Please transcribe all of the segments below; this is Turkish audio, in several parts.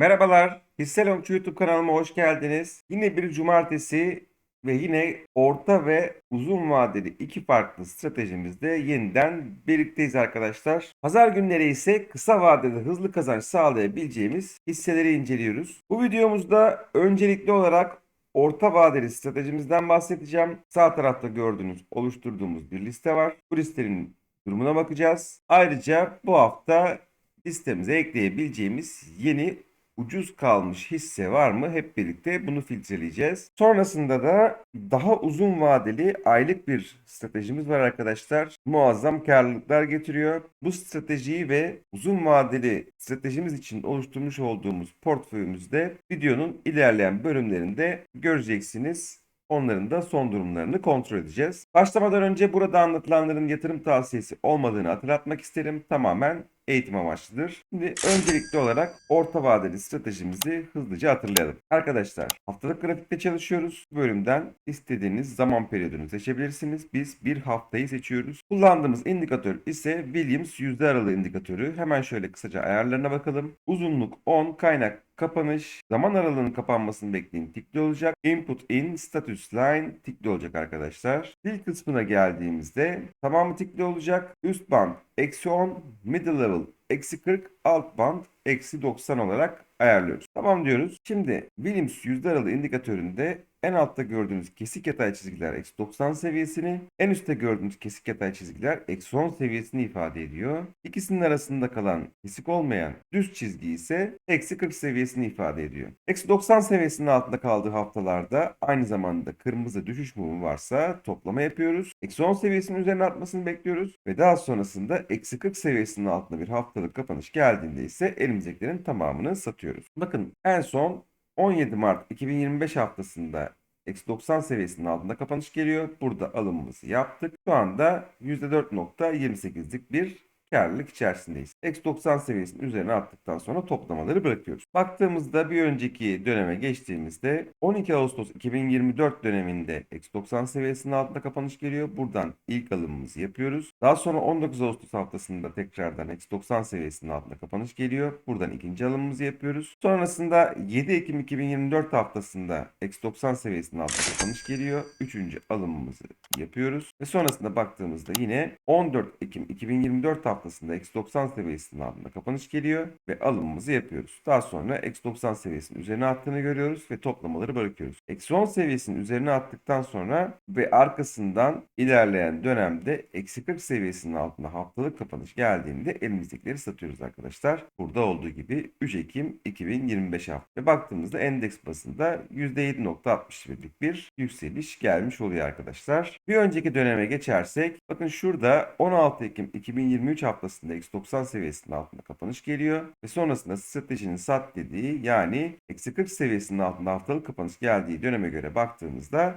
Merhabalar, Hisse Longçu YouTube kanalıma hoş geldiniz. Yine bir cumartesi ve yine orta ve uzun vadeli iki farklı stratejimizde yeniden birlikteyiz arkadaşlar. Pazar günleri ise kısa vadede hızlı kazanç sağlayabileceğimiz hisseleri inceliyoruz. Bu videomuzda öncelikli olarak orta vadeli stratejimizden bahsedeceğim. Sağ tarafta gördüğünüz oluşturduğumuz bir liste var. Bu listenin durumuna bakacağız. Ayrıca bu hafta listemize ekleyebileceğimiz yeni ucuz kalmış hisse var mı? Hep birlikte bunu filtreleyeceğiz. Sonrasında da daha uzun vadeli aylık bir stratejimiz var arkadaşlar. Muazzam karlılıklar getiriyor. Bu stratejiyi ve uzun vadeli stratejimiz için oluşturmuş olduğumuz portföyümüzde videonun ilerleyen bölümlerinde göreceksiniz. Onların da son durumlarını kontrol edeceğiz. Başlamadan önce burada anlatılanların yatırım tavsiyesi olmadığını hatırlatmak isterim. Tamamen eğitim amaçlıdır. Şimdi öncelikli olarak orta vadeli stratejimizi hızlıca hatırlayalım. Arkadaşlar haftalık grafikte çalışıyoruz. Bu bölümden istediğiniz zaman periyodunu seçebilirsiniz. Biz bir haftayı seçiyoruz. Kullandığımız indikatör ise Williams yüzde aralığı indikatörü. Hemen şöyle kısaca ayarlarına bakalım. Uzunluk 10, kaynak kapanış, zaman aralığının kapanmasını bekleyin tikli olacak. Input in, status line tikli olacak arkadaşlar. Dil kısmına geldiğimizde tamamı tikli olacak. Üst band eksi 10, middle level eksi 40, alt band eksi 90 olarak ayarlıyoruz. Tamam diyoruz. Şimdi Williams yüzde aralığı indikatöründe en altta gördüğünüz kesik yatay çizgiler eksi 90 seviyesini, en üstte gördüğünüz kesik yatay çizgiler eksi 10 seviyesini ifade ediyor. İkisinin arasında kalan kesik olmayan düz çizgi ise eksi 40 seviyesini ifade ediyor. Eksi 90 seviyesinin altında kaldığı haftalarda aynı zamanda kırmızı düşüş mumu varsa toplama yapıyoruz. Eksi 10 seviyesinin üzerine artmasını bekliyoruz ve daha sonrasında eksi 40 seviyesinin altında bir haftalık kapanış geldiğinde ise elimizdekilerin tamamını satıyoruz. Bakın en son 17 Mart 2025 haftasında eksi 90 seviyesinin altında kapanış geliyor. Burada alımımızı yaptık. Şu anda %4.28'lik bir karlılık içerisindeyiz. Eksi 90 seviyesinin üzerine attıktan sonra toplamaları bırakıyoruz. Baktığımızda bir önceki döneme geçtiğimizde 12 Ağustos 2024 döneminde eksi 90 seviyesinin altında kapanış geliyor. Buradan ilk alımımızı yapıyoruz. Daha sonra 19 Ağustos haftasında tekrardan eksi 90 seviyesinin altında kapanış geliyor. Buradan ikinci alımımızı yapıyoruz. Sonrasında 7 Ekim 2024 haftasında eksi 90 seviyesinin altında kapanış geliyor. Üçüncü alımımızı yapıyoruz. Ve sonrasında baktığımızda yine 14 Ekim 2024 haftasında haftasında eksi 90 seviyesinin altında kapanış geliyor ve alımımızı yapıyoruz. Daha sonra eksi 90 seviyesinin üzerine attığını görüyoruz ve toplamaları bırakıyoruz. Eksi 10 seviyesinin üzerine attıktan sonra ve arkasından ilerleyen dönemde eksi 40 seviyesinin altında haftalık kapanış geldiğinde elimizdekileri satıyoruz arkadaşlar. Burada olduğu gibi 3 Ekim 2025 hafta. Ve baktığımızda endeks basında %7.61'lik bir yükseliş gelmiş oluyor arkadaşlar. Bir önceki döneme geçersek bakın şurada 16 Ekim 2023 haftasında X90 seviyesinin altında kapanış geliyor. Ve sonrasında stratejinin sat dediği yani eksi 40 seviyesinin altında haftalık kapanış geldiği döneme göre baktığımızda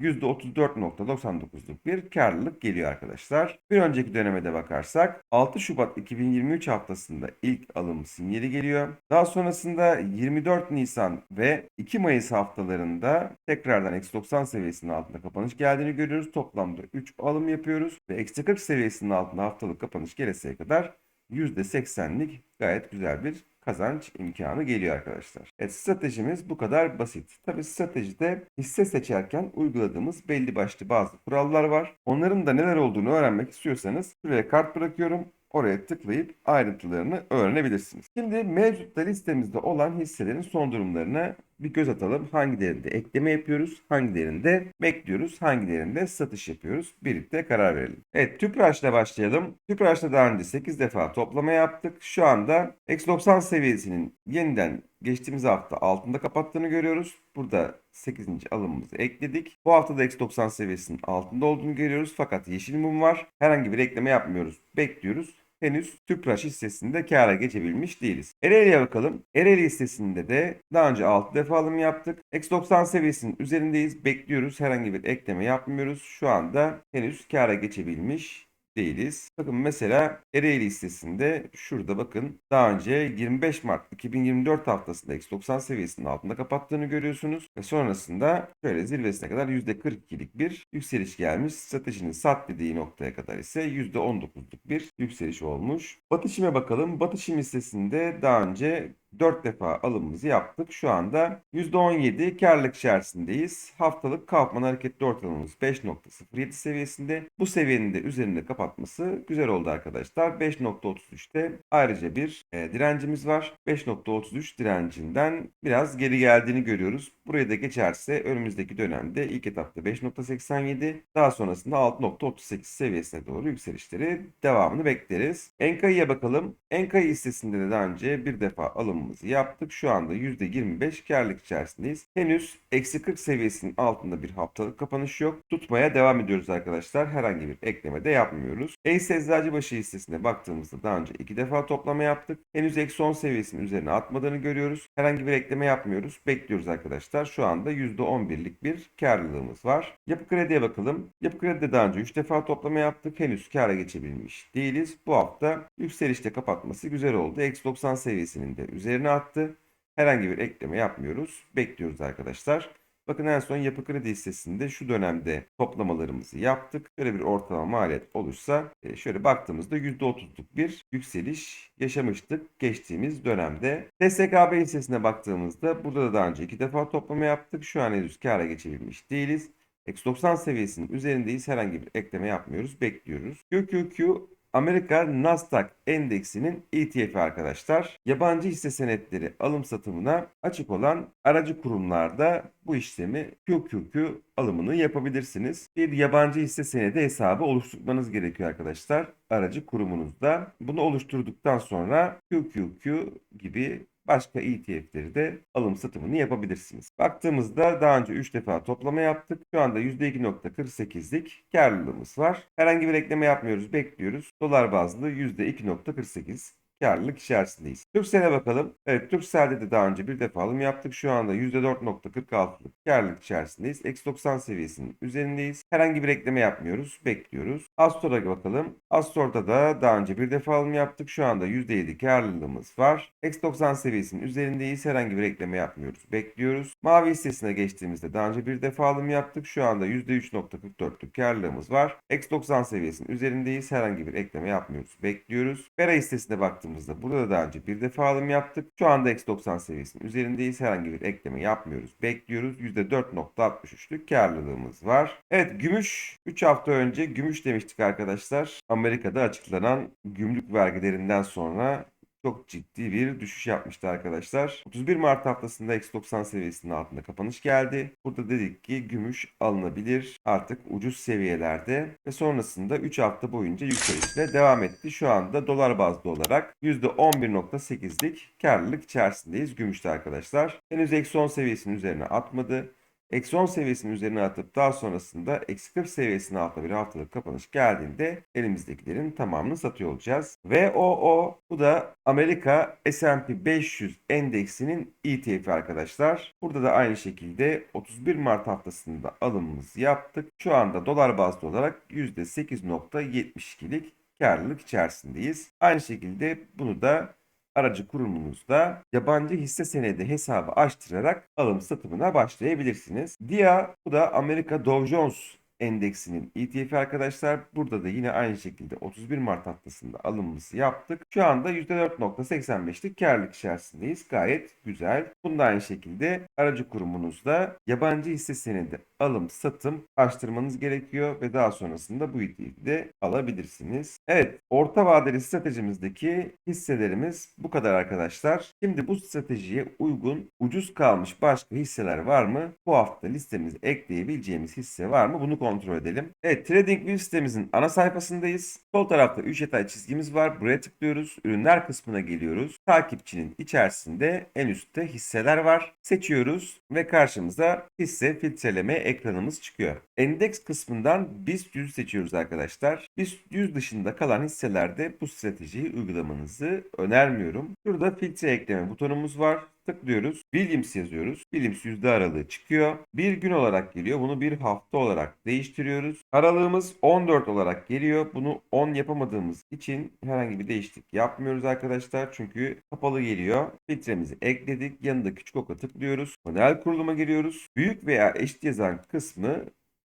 %34.99'luk bir karlılık geliyor arkadaşlar. Bir önceki döneme de bakarsak 6 Şubat 2023 haftasında ilk alım sinyali geliyor. Daha sonrasında 24 Nisan ve 2 Mayıs haftalarında tekrardan eksi 90 seviyesinin altında kapanış geldiğini görüyoruz. Toplamda 3 alım yapıyoruz ve eksi 40 seviyesinin altında haftalık kapanış geleseye kadar %80'lik gayet güzel bir kazanç imkanı geliyor arkadaşlar. Evet stratejimiz bu kadar basit. Tabi stratejide hisse seçerken uyguladığımız belli başlı bazı kurallar var. Onların da neler olduğunu öğrenmek istiyorsanız şuraya kart bırakıyorum. Oraya tıklayıp ayrıntılarını öğrenebilirsiniz. Şimdi mevcutta listemizde olan hisselerin son durumlarına bir göz atalım. Hangilerinde ekleme yapıyoruz, hangilerinde bekliyoruz, hangilerinde satış yapıyoruz. Birlikte karar verelim. Evet Tüpraş ile başlayalım. Tüpraş'ta daha önce 8 defa toplama yaptık. Şu anda X90 seviyesinin yeniden geçtiğimiz hafta altında kapattığını görüyoruz. Burada 8. alımımızı ekledik. Bu hafta da X90 seviyesinin altında olduğunu görüyoruz. Fakat yeşil mum var. Herhangi bir ekleme yapmıyoruz. Bekliyoruz henüz Tüpraş hissesinde kâra geçebilmiş değiliz. Ereğli'ye bakalım. Ereğli hissesinde de daha önce 6 defa alım yaptık. X90 seviyesinin üzerindeyiz. Bekliyoruz. Herhangi bir ekleme yapmıyoruz. Şu anda henüz kâra geçebilmiş değiliz. Bakın mesela Ereğli listesinde şurada bakın daha önce 25 Mart 2024 haftasında X90 seviyesinin altında kapattığını görüyorsunuz. Ve sonrasında şöyle zirvesine kadar %42'lik bir yükseliş gelmiş. Stratejinin sat dediği noktaya kadar ise %19'luk bir yükseliş olmuş. Batışim'e bakalım. Batışim listesinde daha önce 4 defa alımımızı yaptık. Şu anda %17 karlılık içerisindeyiz. Haftalık Kaufman hareketli ortalamamız 5.07 seviyesinde. Bu seviyenin de üzerinde kapatması güzel oldu arkadaşlar. 5.33'te ayrıca bir e, direncimiz var. 5.33 direncinden biraz geri geldiğini görüyoruz. Buraya da geçerse önümüzdeki dönemde ilk etapta 5.87 daha sonrasında 6.38 seviyesine doğru yükselişleri devamını bekleriz. Enkai'ye bakalım. Enkai hissesinde de daha önce bir defa alımımızı yaptık. Şu anda %25 karlılık içerisindeyiz. Henüz eksi 40 seviyesinin altında bir haftalık kapanış yok. Tutmaya devam ediyoruz arkadaşlar. Herhangi bir ekleme de yapmıyoruz. Ace Eczacıbaşı hissesine baktığımızda daha önce iki defa toplama yaptık. Henüz eksi 10 seviyesinin üzerine atmadığını görüyoruz. Herhangi bir ekleme yapmıyoruz. Bekliyoruz arkadaşlar. Şu anda %11'lik bir karlılığımız var. Yapı Kredi'ye bakalım. Yapı Kredi'de daha önce 3 defa toplama yaptık. Henüz kâra geçebilmiş değiliz. Bu hafta yükselişte kapatması güzel oldu. Eksi 90 seviyesinin de üzerine attı. Herhangi bir ekleme yapmıyoruz. Bekliyoruz arkadaşlar. Bakın en son yapı kredi hissesinde şu dönemde toplamalarımızı yaptık. Böyle bir ortalama maliyet olursa e, şöyle baktığımızda %30'luk bir yükseliş yaşamıştık geçtiğimiz dönemde. TSKB hissesine baktığımızda burada da daha önce iki defa toplama yaptık. Şu an henüz kâra geçebilmiş değiliz. Eksi 90 seviyesinin üzerindeyiz. Herhangi bir ekleme yapmıyoruz. Bekliyoruz. QQQ Amerika Nasdaq endeksinin ETF arkadaşlar. Yabancı hisse senetleri alım satımına açık olan aracı kurumlarda bu işlemi QQQ alımını yapabilirsiniz. Bir yabancı hisse senedi hesabı oluşturmanız gerekiyor arkadaşlar. Aracı kurumunuzda. Bunu oluşturduktan sonra QQQ gibi başka ETF'leri de alım satımını yapabilirsiniz. Baktığımızda daha önce 3 defa toplama yaptık. Şu anda %2.48'lik karlılığımız var. Herhangi bir ekleme yapmıyoruz, bekliyoruz. Dolar bazlı %2.48 karlılık içerisindeyiz. Turkcell'e bakalım. Evet Turkcell'de de daha önce bir defa alım yaptık. Şu anda %4.46'lık karlılık içerisindeyiz. Eksi 90 seviyesinin üzerindeyiz. Herhangi bir ekleme yapmıyoruz. Bekliyoruz. Astor'a bakalım. Astor'da da daha önce bir defa alım yaptık. Şu anda %7 karlılığımız var. Eksi 90 seviyesinin üzerindeyiz. Herhangi bir ekleme yapmıyoruz. Bekliyoruz. Mavi hissesine geçtiğimizde daha önce bir defa alım yaptık. Şu anda %3.44'lük karlılığımız var. Eksi 90 seviyesinin üzerindeyiz. Herhangi bir ekleme yapmıyoruz. Bekliyoruz. Bera hissesine baktığımızda burada da daha önce bir defa alım yaptık. Şu anda eksi 90 seviyesinin üzerindeyiz. Herhangi bir ekleme yapmıyoruz. Bekliyoruz. %4.63'lük karlılığımız var. Evet gümüş 3 hafta önce gümüş demiştik arkadaşlar. Amerika'da açıklanan gümrük vergilerinden sonra çok ciddi bir düşüş yapmıştı arkadaşlar. 31 Mart haftasında eksi 90 seviyesinin altında kapanış geldi. Burada dedik ki gümüş alınabilir artık ucuz seviyelerde ve sonrasında 3 hafta boyunca yükselişle devam etti. Şu anda dolar bazlı olarak %11.8'lik karlılık içerisindeyiz gümüşte arkadaşlar. Henüz eksi 10 seviyesinin üzerine atmadı. Eksi 10 seviyesinin üzerine atıp daha sonrasında eksi 40 seviyesinin altında bir haftalık kapanış geldiğinde elimizdekilerin tamamını satıyor olacağız. VOO bu da Amerika S&P 500 endeksinin ETF arkadaşlar. Burada da aynı şekilde 31 Mart haftasında alımımızı yaptık. Şu anda dolar bazlı olarak %8.72'lik karlılık içerisindeyiz. Aynı şekilde bunu da aracı kurumunuzda yabancı hisse senedi hesabı açtırarak alım satımına başlayabilirsiniz. DIA bu da Amerika Dow Jones endeksinin ETF arkadaşlar. Burada da yine aynı şekilde 31 Mart haftasında alımımızı yaptık. Şu anda %4.85'lik karlılık içerisindeyiz. Gayet güzel. Bunda aynı şekilde aracı kurumunuzda yabancı hisse senedi alım satım açtırmanız gerekiyor ve daha sonrasında bu ETF'i de alabilirsiniz. Evet orta vadeli stratejimizdeki hisselerimiz bu kadar arkadaşlar. Şimdi bu stratejiye uygun ucuz kalmış başka hisseler var mı? Bu hafta listemize ekleyebileceğimiz hisse var mı? Bunu kontrol edelim. Evet TradingView sitemizin ana sayfasındayız. Sol tarafta 3 yatay çizgimiz var. Buraya tıklıyoruz. Ürünler kısmına geliyoruz. Takipçinin içerisinde en üstte hisseler var. Seçiyoruz ve karşımıza hisse filtreleme ekranımız çıkıyor. Endeks kısmından BIST 100 seçiyoruz arkadaşlar. BIST 100 dışında kalan hisselerde bu stratejiyi uygulamanızı önermiyorum. Burada filtre ekleme butonumuz var tıklıyoruz. Williams yazıyoruz. Williams yüzde aralığı çıkıyor. Bir gün olarak geliyor. Bunu bir hafta olarak değiştiriyoruz. Aralığımız 14 olarak geliyor. Bunu 10 yapamadığımız için herhangi bir değişiklik yapmıyoruz arkadaşlar. Çünkü kapalı geliyor. Filtremizi ekledik. Yanında küçük oka tıklıyoruz. Panel kuruluma giriyoruz. Büyük veya eşit yazan kısmı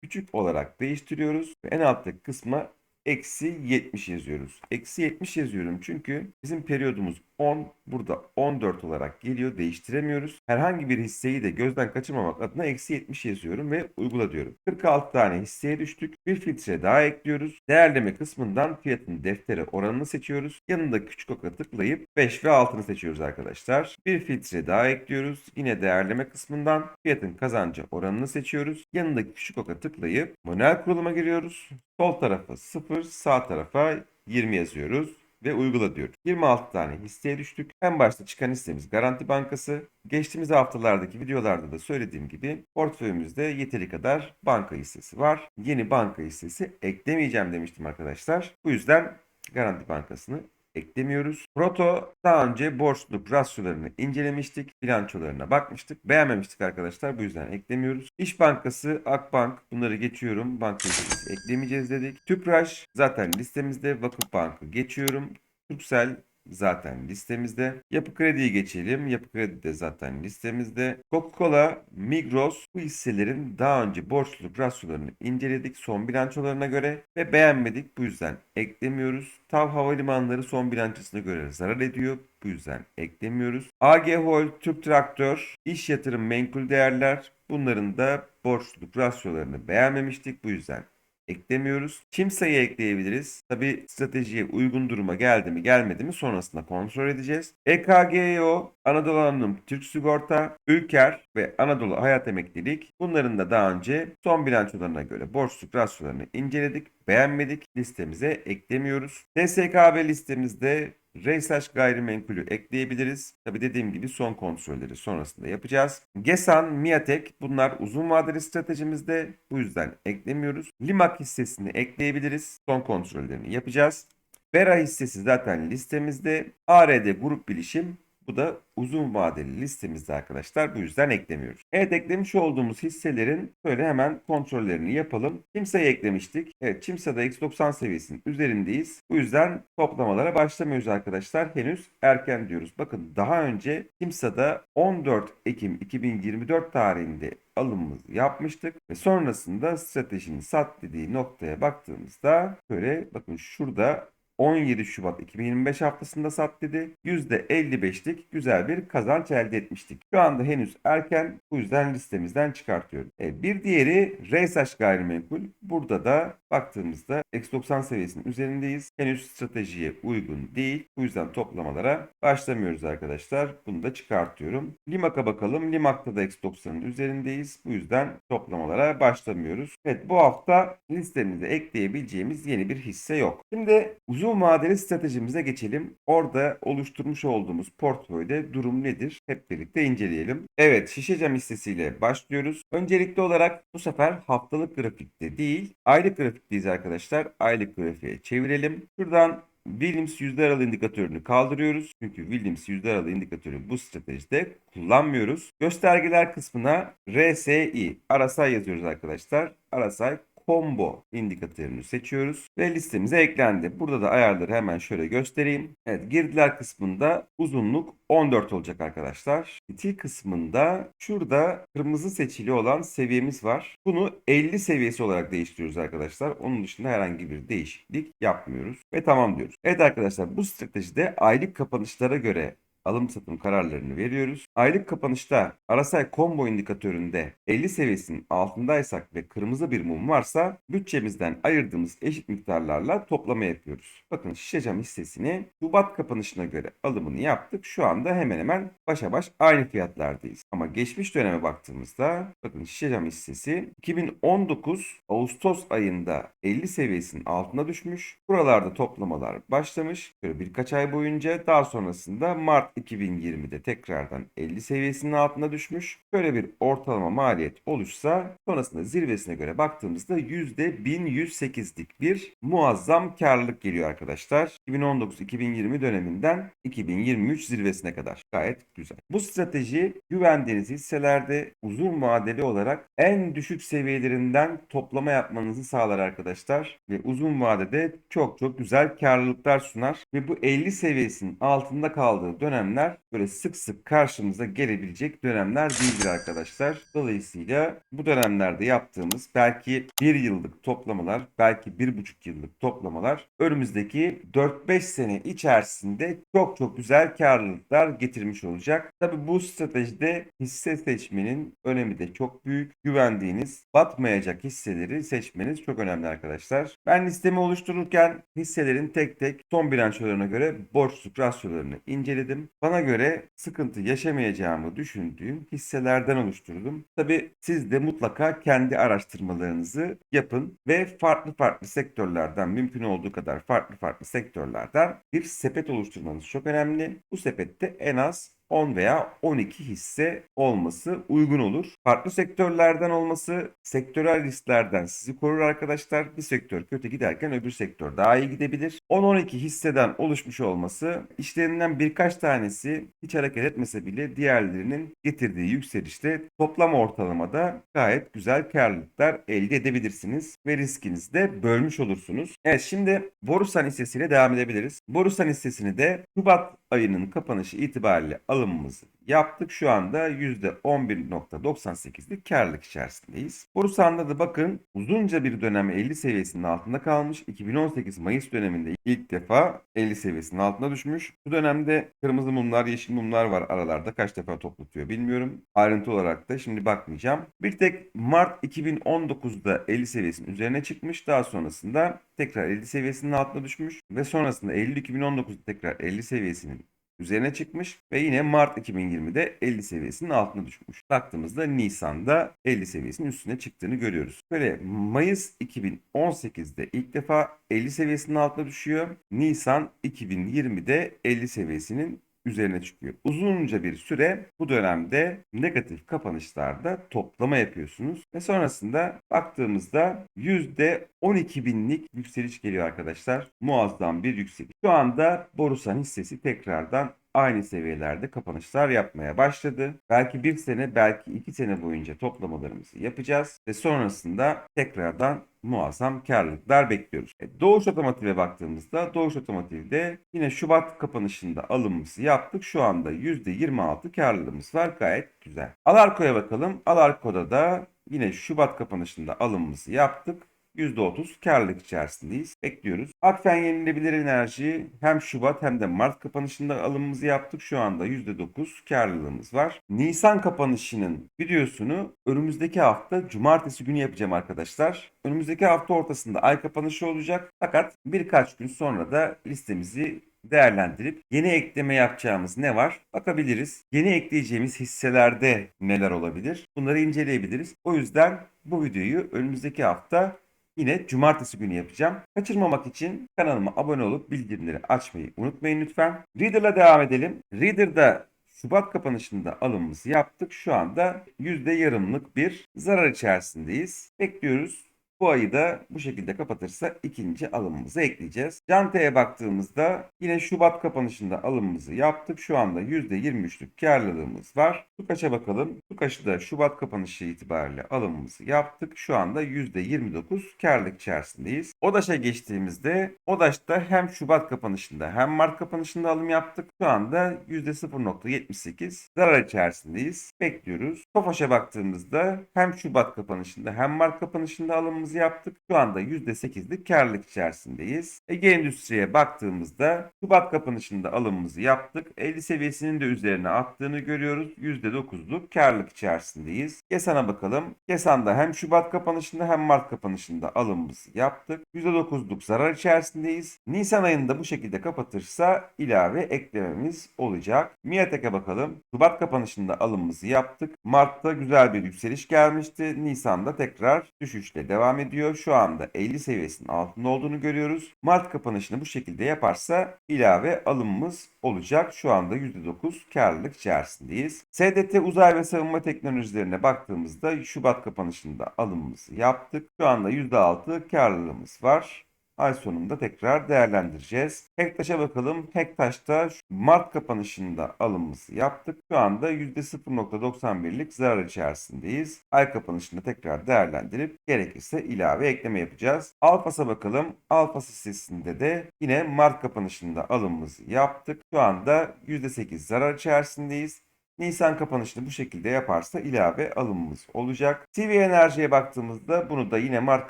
küçük olarak değiştiriyoruz. Ve en alttaki kısma eksi 70 yazıyoruz. Eksi 70 yazıyorum çünkü bizim periyodumuz 10 burada 14 olarak geliyor değiştiremiyoruz. Herhangi bir hisseyi de gözden kaçırmamak adına eksi 70 yazıyorum ve uygula diyorum. 46 tane hisseye düştük. Bir filtre daha ekliyoruz. Değerleme kısmından fiyatın deftere oranını seçiyoruz. Yanında küçük oka tıklayıp 5 ve altını seçiyoruz arkadaşlar. Bir filtre daha ekliyoruz. Yine değerleme kısmından fiyatın kazancı oranını seçiyoruz. Yanındaki küçük oka tıklayıp manuel kuruluma giriyoruz. Sol tarafa 0, sağ tarafa 20 yazıyoruz ve uygula diyoruz. 26 tane hisseye düştük. En başta çıkan hissemiz Garanti Bankası. Geçtiğimiz haftalardaki videolarda da söylediğim gibi portföyümüzde yeteri kadar banka hissesi var. Yeni banka hissesi eklemeyeceğim demiştim arkadaşlar. Bu yüzden Garanti Bankası'nı eklemiyoruz. Proto daha önce borçluluk rasyolarını incelemiştik. Bilançolarına bakmıştık. Beğenmemiştik arkadaşlar. Bu yüzden eklemiyoruz. İş Bankası, Akbank bunları geçiyorum. Banka hissesi eklemeyeceğiz dedik. Tüpraş zaten listemizde. Vakıf Bank'ı geçiyorum. Turkcell zaten listemizde. Yapı Kredi'yi geçelim. Yapı Kredi de zaten listemizde. Coca-Cola, Migros bu hisselerin daha önce borçluluk rasyolarını inceledik son bilançolarına göre ve beğenmedik. Bu yüzden eklemiyoruz. TAV Havalimanları son bilançosuna göre zarar ediyor. Bu yüzden eklemiyoruz. AG Hol, Türk Traktör, İş Yatırım Menkul Değerler bunların da borçluluk rasyolarını beğenmemiştik. Bu yüzden eklemiyoruz. Kimseyi ekleyebiliriz. Tabi stratejiye uygun duruma geldi mi gelmedi mi sonrasında kontrol edeceğiz. EKGO, Anadolu Anonim Türk Sigorta, Ülker ve Anadolu Hayat Emeklilik bunların da daha önce son bilançolarına göre borçluk rasyolarını inceledik. Beğenmedik. Listemize eklemiyoruz. TSKB listemizde Reysaç gayrimenkulü ekleyebiliriz. Tabi dediğim gibi son kontrolleri sonrasında yapacağız. Gesan, Miatek bunlar uzun vadeli stratejimizde. Bu yüzden eklemiyoruz. Limak hissesini ekleyebiliriz. Son kontrollerini yapacağız. Vera hissesi zaten listemizde. ARD grup bilişim bu da uzun vadeli listemizde arkadaşlar. Bu yüzden eklemiyoruz. Evet eklemiş olduğumuz hisselerin şöyle hemen kontrollerini yapalım. Kimseyi eklemiştik. Evet Kimsa'da X90 seviyesinin üzerindeyiz. Bu yüzden toplamalara başlamıyoruz arkadaşlar. Henüz erken diyoruz. Bakın daha önce Kimsa'da 14 Ekim 2024 tarihinde alımımızı yapmıştık ve sonrasında stratejinin sat dediği noktaya baktığımızda şöyle bakın şurada 17 Şubat 2025 haftasında sat dedi. %55'lik güzel bir kazanç elde etmiştik. Şu anda henüz erken bu yüzden listemizden çıkartıyorum. E, bir diğeri RSH gayrimenkul. Burada da baktığımızda X90 seviyesinin üzerindeyiz. Henüz stratejiye uygun değil. Bu yüzden toplamalara başlamıyoruz arkadaşlar. Bunu da çıkartıyorum. Limak'a bakalım. Limak'ta da X90'ın üzerindeyiz. Bu yüzden toplamalara başlamıyoruz. Evet bu hafta listemize ekleyebileceğimiz yeni bir hisse yok. Şimdi uzun vadeli stratejimize geçelim. Orada oluşturmuş olduğumuz portföyde durum nedir? Hep birlikte inceleyelim. Evet Şişecam hissesiyle başlıyoruz. Öncelikli olarak bu sefer haftalık grafikte değil aylık grafikteyiz arkadaşlar. Aylık grafiğe çevirelim. Şuradan Williams yüzde aralığı indikatörünü kaldırıyoruz. Çünkü Williams yüzde aralığı indikatörü bu stratejide kullanmıyoruz. Göstergeler kısmına RSI, RSI yazıyoruz arkadaşlar. RSI combo indikatörünü seçiyoruz ve listemize eklendi. Burada da ayarları hemen şöyle göstereyim. Evet girdiler kısmında uzunluk 14 olacak arkadaşlar. Stil kısmında şurada kırmızı seçili olan seviyemiz var. Bunu 50 seviyesi olarak değiştiriyoruz arkadaşlar. Onun dışında herhangi bir değişiklik yapmıyoruz ve tamam diyoruz. Evet arkadaşlar bu stratejide aylık kapanışlara göre alım satım kararlarını veriyoruz. Aylık kapanışta RSI combo indikatöründe 50 seviyesinin altındaysak ve kırmızı bir mum varsa bütçemizden ayırdığımız eşit miktarlarla toplama yapıyoruz. Bakın şişecam hissesini Şubat kapanışına göre alımını yaptık. Şu anda hemen hemen başa baş aynı fiyatlardayız. Ama geçmiş döneme baktığımızda bakın şişecam hissesi 2019 Ağustos ayında 50 seviyesinin altına düşmüş. Buralarda toplamalar başlamış. Böyle birkaç ay boyunca daha sonrasında Mart 2020'de tekrardan 50 seviyesinin altına düşmüş. Böyle bir ortalama maliyet oluşsa sonrasında zirvesine göre baktığımızda %1108'lik bir muazzam karlılık geliyor arkadaşlar. 2019-2020 döneminden 2023 zirvesine kadar. Gayet güzel. Bu strateji güvendiğiniz hisselerde uzun vadeli olarak en düşük seviyelerinden toplama yapmanızı sağlar arkadaşlar. Ve uzun vadede çok çok güzel karlılıklar sunar. Ve bu 50 seviyesinin altında kaldığı dönem dönemler böyle sık sık karşımıza gelebilecek dönemler değildir arkadaşlar. Dolayısıyla bu dönemlerde yaptığımız belki bir yıllık toplamalar, belki bir buçuk yıllık toplamalar önümüzdeki 4-5 sene içerisinde çok çok güzel karlılıklar getirmiş olacak. Tabi bu stratejide hisse seçmenin önemi de çok büyük. Güvendiğiniz, batmayacak hisseleri seçmeniz çok önemli arkadaşlar. Ben listemi oluştururken hisselerin tek tek son bilançolarına göre borçluk rasyolarını inceledim. Bana göre sıkıntı yaşamayacağımı düşündüğüm hisselerden oluşturdum. Tabi siz de mutlaka kendi araştırmalarınızı yapın ve farklı farklı sektörlerden mümkün olduğu kadar farklı farklı sektörlerden bir sepet oluşturmanız çok önemli. Bu sepette en az 10 veya 12 hisse olması uygun olur. Farklı sektörlerden olması sektörel risklerden sizi korur arkadaşlar. Bir sektör kötü giderken öbür sektör daha iyi gidebilir. 10-12 hisseden oluşmuş olması işlerinden birkaç tanesi hiç hareket etmese bile diğerlerinin getirdiği yükselişte toplam ortalamada gayet güzel karlılıklar elde edebilirsiniz ve riskinizi de bölmüş olursunuz. Evet şimdi Borusan hissesiyle devam edebiliriz. Borusan hissesini de Şubat ayının kapanışı itibariyle alımımızı yaptık. Şu anda %11.98'lik karlılık içerisindeyiz. Borusan'da da bakın uzunca bir dönem 50 seviyesinin altında kalmış. 2018 Mayıs döneminde ilk defa 50 seviyesinin altına düşmüş. Bu dönemde kırmızı mumlar, yeşil mumlar var aralarda. Kaç defa toplatıyor bilmiyorum. Ayrıntı olarak da şimdi bakmayacağım. Bir tek Mart 2019'da 50 seviyesinin üzerine çıkmış. Daha sonrasında tekrar 50 seviyesinin altına düşmüş ve sonrasında Eylül 2019'da tekrar 50 seviyesinin üzerine çıkmış ve yine Mart 2020'de 50 seviyesinin altına düşmüş. Baktığımızda Nisan'da 50 seviyesinin üstüne çıktığını görüyoruz. Böyle Mayıs 2018'de ilk defa 50 seviyesinin altına düşüyor. Nisan 2020'de 50 seviyesinin üzerine çıkıyor. Uzunca bir süre bu dönemde negatif kapanışlarda toplama yapıyorsunuz. Ve sonrasında baktığımızda %12 binlik yükseliş geliyor arkadaşlar. Muazzam bir yükseliş. Şu anda Borusan hissesi tekrardan aynı seviyelerde kapanışlar yapmaya başladı. Belki bir sene belki iki sene boyunca toplamalarımızı yapacağız ve sonrasında tekrardan muazzam karlılıklar bekliyoruz. E, Doğuş Otomotiv'e baktığımızda Doğuş Otomotiv'de yine Şubat kapanışında alımımızı yaptık. Şu anda %26 karlılığımız var. Gayet güzel. Alarko'ya bakalım. Alarko'da da yine Şubat kapanışında alımımızı yaptık. %30 karlılık içerisindeyiz. Bekliyoruz. Akfen Yenilebilir Enerji hem Şubat hem de Mart kapanışında alımımızı yaptık. Şu anda %9 karlılığımız var. Nisan kapanışının videosunu önümüzdeki hafta cumartesi günü yapacağım arkadaşlar. Önümüzdeki hafta ortasında ay kapanışı olacak. Fakat birkaç gün sonra da listemizi değerlendirip yeni ekleme yapacağımız ne var bakabiliriz. Yeni ekleyeceğimiz hisselerde neler olabilir? Bunları inceleyebiliriz. O yüzden bu videoyu önümüzdeki hafta Yine cumartesi günü yapacağım. Kaçırmamak için kanalıma abone olup bildirimleri açmayı unutmayın lütfen. Reader'la devam edelim. Reader'da Şubat kapanışında alımımızı yaptık. Şu anda yüzde yarımlık bir zarar içerisindeyiz. Bekliyoruz. Bu ayı da bu şekilde kapatırsa ikinci alımımızı ekleyeceğiz. Cante'ye baktığımızda yine Şubat kapanışında alımımızı yaptık. Şu anda %23'lük karlılığımız var. Tukaş'a bakalım. Tukaş'ı da Şubat kapanışı itibariyle alımımızı yaptık. Şu anda %29 karlılık içerisindeyiz. Odaş'a geçtiğimizde Odaş'ta hem Şubat kapanışında hem Mart kapanışında alım yaptık. Şu anda %0.78 zarar içerisindeyiz. Bekliyoruz. Tofaş'a baktığımızda hem Şubat kapanışında hem Mart kapanışında alımımızı yaptık. Şu anda %8'lik karlılık içerisindeyiz. Ege Endüstri'ye baktığımızda Şubat kapanışında alımımızı yaptık. 50 seviyesinin de üzerine attığını görüyoruz. %9'luk karlılık içerisindeyiz. Kesan'a bakalım. Kesan'da hem Şubat kapanışında hem Mart kapanışında alımımızı yaptık. %9'luk zarar içerisindeyiz. Nisan ayında bu şekilde kapatırsa ilave eklememiz olacak. Miatek'e bakalım. Şubat kapanışında alımımızı yaptık. Mart'ta güzel bir yükseliş gelmişti. Nisan'da tekrar düşüşle devam ediyor. Şu anda 50 seviyesinin altında olduğunu görüyoruz. Mart kapanışını bu şekilde yaparsa ilave alımımız olacak. Şu anda %9 karlılık içerisindeyiz. SDT uzay ve savunma teknolojilerine baktığımızda Şubat kapanışında alımımızı yaptık. Şu anda %6 karlılığımız var. Ay sonunda tekrar değerlendireceğiz. Hektaş'a bakalım. Hektaş'ta Mart kapanışında alımımızı yaptık. Şu anda %0.91'lik zarar içerisindeyiz. Ay kapanışında tekrar değerlendirip gerekirse ilave ekleme yapacağız. Alfas'a bakalım. Alfas hissesinde de yine Mart kapanışında alımımızı yaptık. Şu anda %8 zarar içerisindeyiz. Nisan kapanışını bu şekilde yaparsa ilave alımımız olacak. CV Enerji'ye baktığımızda bunu da yine Mart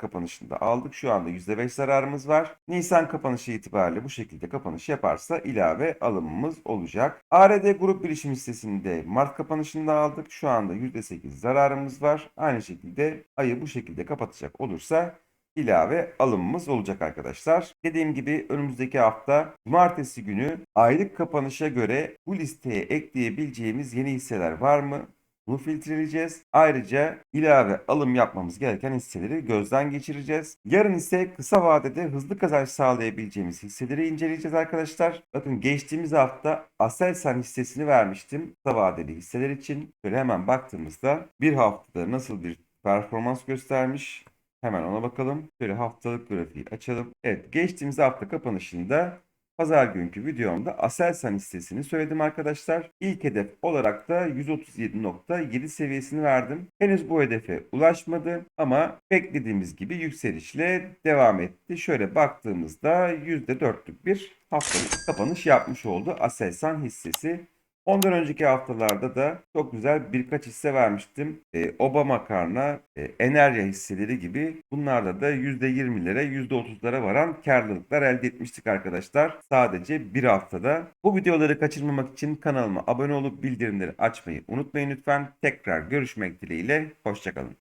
kapanışında aldık. Şu anda %5 zararımız var. Nisan kapanışı itibariyle bu şekilde kapanış yaparsa ilave alımımız olacak. ARD Grup Bilişim hissesinde Mart kapanışında aldık. Şu anda %8 zararımız var. Aynı şekilde ayı bu şekilde kapatacak olursa ilave alımımız olacak arkadaşlar. Dediğim gibi önümüzdeki hafta cumartesi günü aylık kapanışa göre bu listeye ekleyebileceğimiz yeni hisseler var mı? Bunu filtreleyeceğiz. Ayrıca ilave alım yapmamız gereken hisseleri gözden geçireceğiz. Yarın ise kısa vadede hızlı kazanç sağlayabileceğimiz hisseleri inceleyeceğiz arkadaşlar. Bakın geçtiğimiz hafta Aselsan hissesini vermiştim kısa vadeli hisseler için. Şöyle hemen baktığımızda bir haftada nasıl bir performans göstermiş Hemen ona bakalım. Şöyle haftalık grafiği açalım. Evet geçtiğimiz hafta kapanışında pazar günkü videomda Aselsan hissesini söyledim arkadaşlar. İlk hedef olarak da 137.7 seviyesini verdim. Henüz bu hedefe ulaşmadı ama beklediğimiz gibi yükselişle devam etti. Şöyle baktığımızda %4'lük bir haftalık kapanış yapmış oldu Aselsan hissesi. Ondan önceki haftalarda da çok güzel birkaç hisse vermiştim. Ee, Obama Karna, e, Enerya hisseleri gibi bunlarda da %20'lere %30'lara varan karlılıklar elde etmiştik arkadaşlar. Sadece bir haftada. Bu videoları kaçırmamak için kanalıma abone olup bildirimleri açmayı unutmayın lütfen. Tekrar görüşmek dileğiyle. Hoşçakalın.